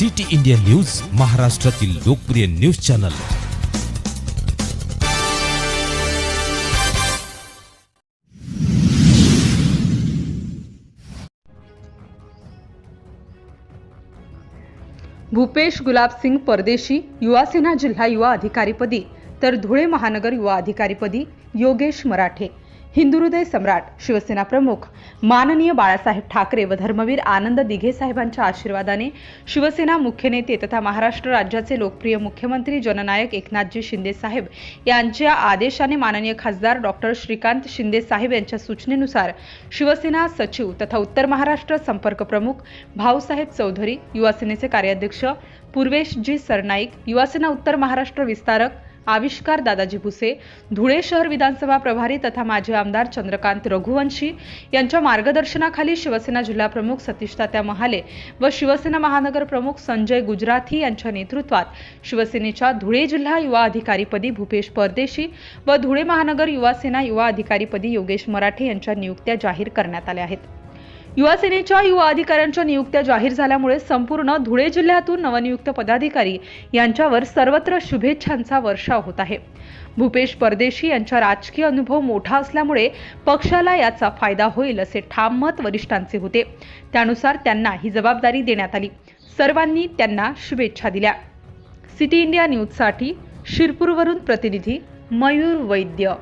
City India news महाराष्ट्रातील लोकप्रिय news channel. Bhupesh गुलाबसिंग परदेशी युवासेना जिल्हा युवा अधिकारीपदी तर धुळे महानगर युवा अधिकारीपदी योगेश मराठे. हिंदुहृदय सम्राट शिवसेना प्रमुख. माननीय बाळासाहेब ठाकरे व धर्मवीर आनंद दिघे साहेबांच्या आशीर्वादाने शिवसेना मुख्य नेते तथा महाराष्ट्र राज्याचे लोकप्रिय मुख्यमंत्री जननायक एकनाथजी शिंदे साहेब यांच्या आदेशाने माननीय खासदार डॉक्टर श्रीकांत शिंदे साहेब यांच्या सूचनेनुसार शिवसेना सचिव तथा उत्तर महाराष्ट्र संपर्क प्रमुख भाऊसाहेब चौधरी युवासेनेचे कार्याध्यक्ष पूर्वेशजी सरनाईक युवासेना उत्तर महाराष्ट्र विस्तारक आविष्कार दादाजी भुसे धुळे शहर विधानसभा प्रभारी तथा माजी आमदार चंद्रकांत रघुवंशी यांच्या मार्गदर्शनाखाली शिवसेना जिल्हा प्रमुख सतीश तात्या महाले व शिवसेना महानगर प्रमुख संजय गुजराथी यांच्या नेतृत्वात शिवसेनेच्या धुळे जिल्हा युवा अधिकारीपदी भूपेश परदेशी व धुळे महानगर युवा सेना युवा अधिकारीपदी योगेश मराठे यांच्या नियुक्त्या जाहीर करण्यात आल्या आहेत. युवासेनेच्या युवा अधिकाऱ्यांच्या नियुक्त्या जाहीर झाल्यामुळे संपूर्ण धुळे जिल्ह्यातून नवनियुक्त पदाधिकारी यांच्यावर सर्वत्र शुभेच्छांचा वर्षाव होत आहे. भूपेश परदेशी यांचा राजकीय अनुभव मोठा असल्यामुळे पक्षाला याचा फायदा होईल असे ठाम मत वरिष्ठांचे होते. त्यानुसार त्यांना ही जबाबदारी देण्यात आली. सर्वांनी त्यांना शुभेच्छा दिल्या. सिटी इंडिया न्यूजसाठी शिरपूरवरून प्रतिनिधी मयूर वैद्य.